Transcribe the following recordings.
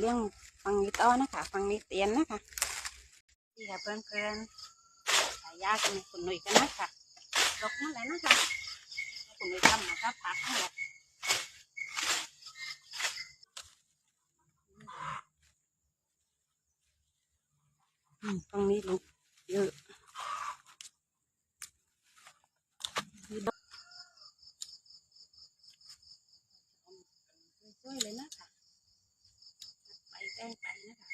เรื่องฟังนี้ต้อนะคะ ฟังนี้เตียนนะคะนี่ค่ะเพื่อนเพื่อนๆสายยากันคุณหนุ่ยกันนะคะลกมาแล้วนะคะคุณหนุ่ยทำมาคะพักทั้งหมดตรงนี้ลูกเยอะมีดอกสวยๆเลยนะคะ ไปแป้งไปนะคะ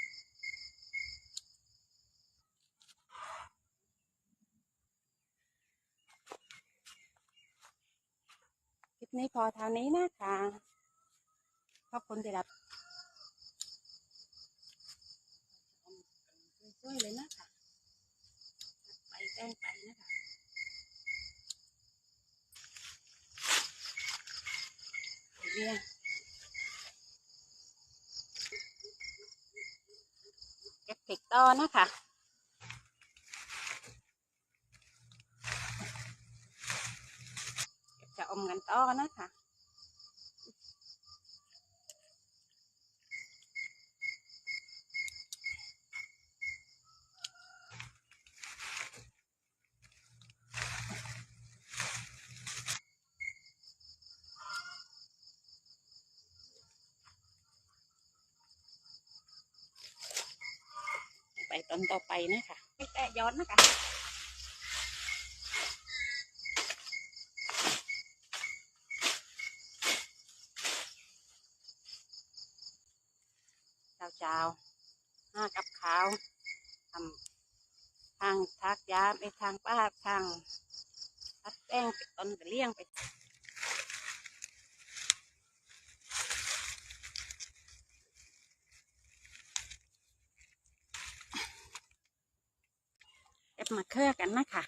คลิ ปนี้พอเท่านี้นะคะขอบคุณที่รับสวยๆเลยนะคะไปแป้งไปนะคะเรียเก็บผิกต่อนะคะ เก็บจะอมกันต่อนะคะไปตอนต่อไปนะคะไม่แตะย้อนนะคะ เจ้าเจ้าห้ากับขาวทำทาง ทักยาไปทางป้าทางทัดแป้งไปต้นไปเลี้ยงไปเก็บมาเครือกันนะคะ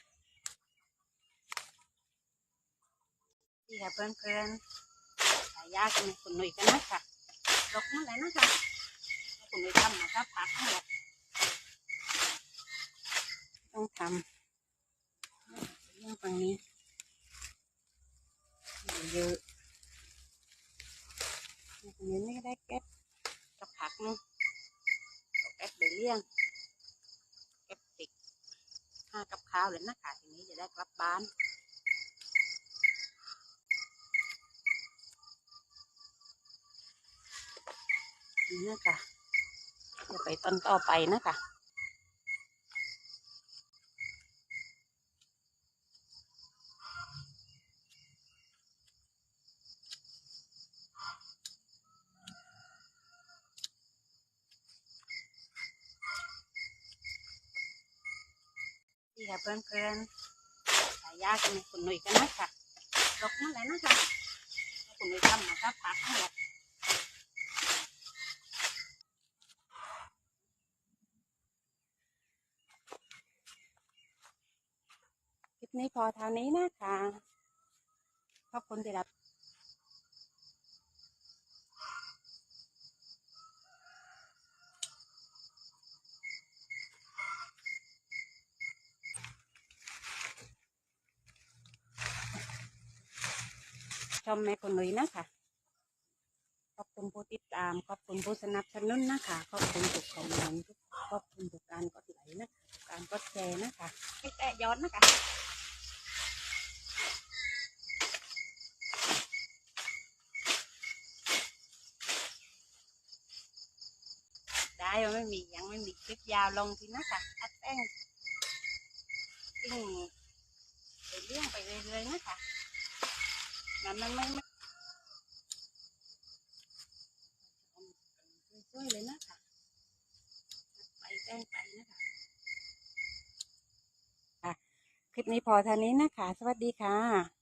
นี่ค่ะเพื่อนเพื่อนสายยากันคุณหนุ่ยกันนะคะลกมาแล้วนะคะคุณหนุ่ยทำมาครับพักทั้งหมดต้องทำ เรื่องตรงนี้เยอะตรงนี้ไม่ได้เก็บกับผักเนะเก็บไปเลี้ยงเก็บติกห้ากับข้าวเลยนะคะทีนี้จะได้กลับบ้านนี่นะคะจะไปต้นต่อไปนะคะ นี่ค่ะเพื่อนเพื่อนสายยากันคุณหนุ่ยกันนะคะลกมาแล้วนะคะคุณหนุ่ยทำมาครับพักทั้งหมดคลิปนี้พอเท่านี้นะคะขอบคุณที่รับ ชมแม่คนนุ้ยนะคะขอบคุณผู้ติดตาม ขอบคุณผู้สนับสนุนนะคะ ขอบคุณทุกคอมเมนต์ขอบคุณทุกการกดไลค์นะคะทุกการกดแชร์นะคะไม่แตะย้อนนะคะได้มันไม่มียังไม่มีคลิปยาวลงทีนะคะอัดแป้งปิ้งไปเรื่อยไปเรื่อยๆนะคะ มันมันไม่ไม่ช่วยเลยนะคะไปแป้งไปนะค่ะคลิปนี้พอเท่านี้นะคะ สวัสดีค่ะ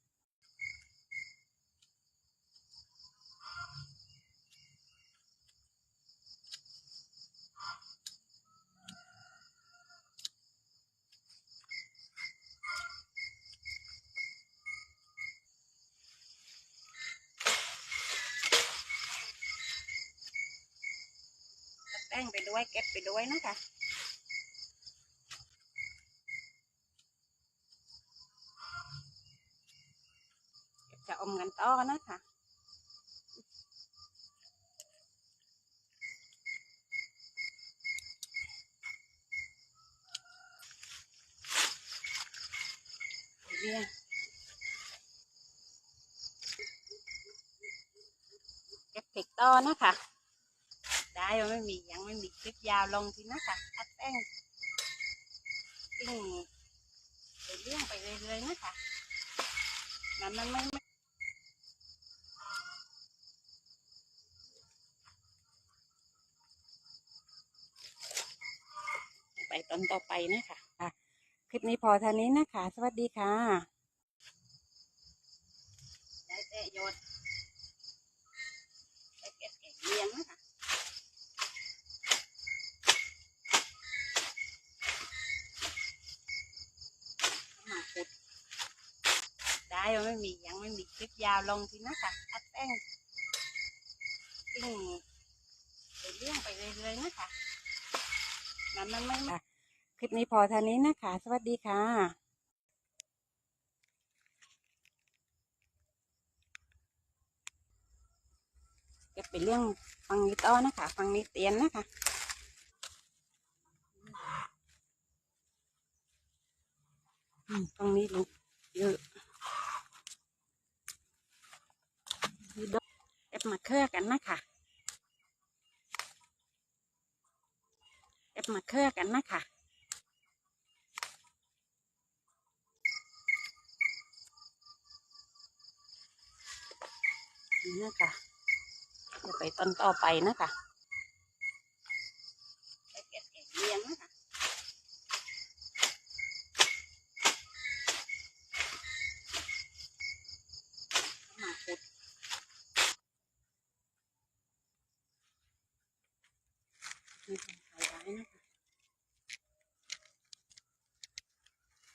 งไปด้วยเก็บไปด้วยนะคะจะอมกันต่อนะคะเเก็บเผ็ดต่อนะคะ ได้ยังไม่มียังไม่มีคลิปยาวลงทีนะคะอัดแป้งปิ้งไปเลี่ยงไปเรื่อยๆนะคะมันมันไม่ไปตอนต่อไปนะคะะคลิปนี้พอเท่านี้นะคะ สวัสดีค่ะได้แต่ยนไปเก็บเก็บเลี้ยงนะคะ มาขุด ได้ยังไม่มียังไม่มีคลิปยาวลงทีนะคะอัดแป้งปิ้งไปเลี่ยงไปเรื่อยๆนะคะมันมันไม่คลิปนี้พอเท่านี้นะคะ สวัสดีค่ะเก็บไปเลี้ยงฟังนี้ต่อนะคะ ฟังนี้เตียนนะคะอืมตรงนี้ลูกเยอะ มีดอกเก็บมาเครือกันนะคะเอฟมาเครือกันนะคะนี่นะคะเดี๋ยวไปต้นต่อไปนะคะไปเก็บเก็บเลี้ยงนะคะ มาขุดนี่เป็นไฮไลท์นะคะ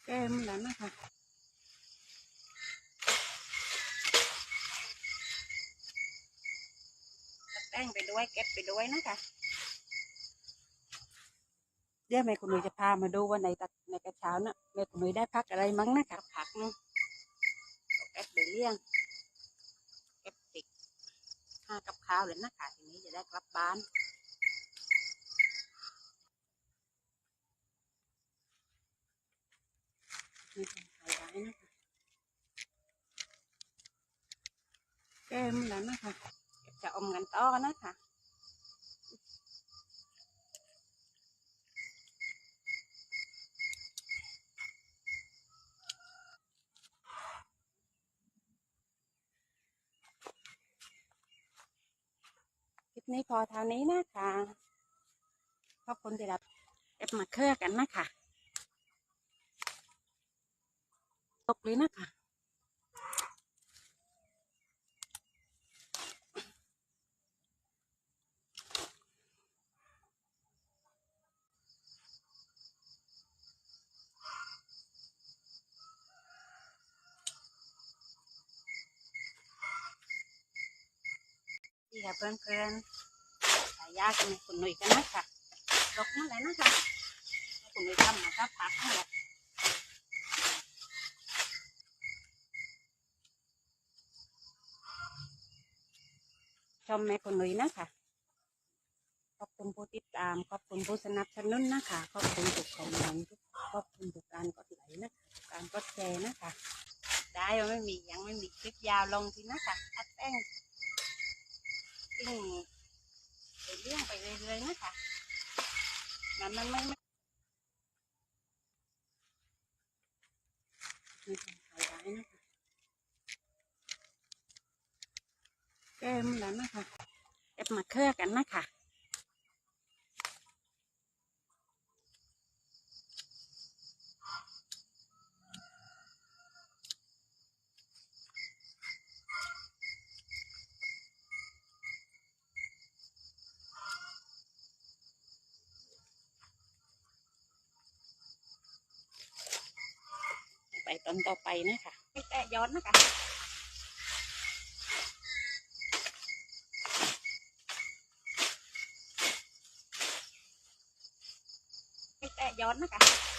แก้ มแล้วนะคะเอาแป้งไปด้วยเก็บไปด้วยนะคะเดี๋ยวแม่คุณหนุ่ยจะพามาดูว่าในตะในกระเช้าน่ะแม่คุณหนุ่ยได้พักอะไรมั้งนะคะผักเนึงเอาแก็บไปเลี้ยงเก็บติกห้ากับข้าวเลยนะคะทีนี้จะได้กลับบ้าน เป็นไฮไลท์นะคะแก้มแล้วนะคะจะอมกันต่อนะคะคลิปนี้พอเท่านี้นะคะขอบคุณที่รับเก็บมาเครือกันนะคะ ตกเลยนะคะดีค่ะเพื่อนเพื่อนสายยากกันคุณหนุ่ยกันนะคะลกนั่นแหละนะคะคุณหนุ่ยทำนะครับผักนั่นแห ชมแม่คุณหนุ่ยนะคะขอบคุณผู้ติดตาม ขอบคุณผู้สนับสนุนนะคะ ขอบคุณทุกคอมเมนต์ขอบคุณทุกการกดไลค์นะคะการกดแชร์นะคะ ได้ยังไม่มียังไม่มีคลิปยาวลงทีนะคะอัดแป้งปิ้งไปเลี้ยงไปเรื่อยๆนะคะมันมันไม่ไม่นี่เป็นไฮไลท์นะคะแก้มแล้วนะคะเก็บมาเครือกันนะคะไปตอนต่อไปนะคะไม่แตะย้อนนะคะไม่แตะ ย้อนนะคะ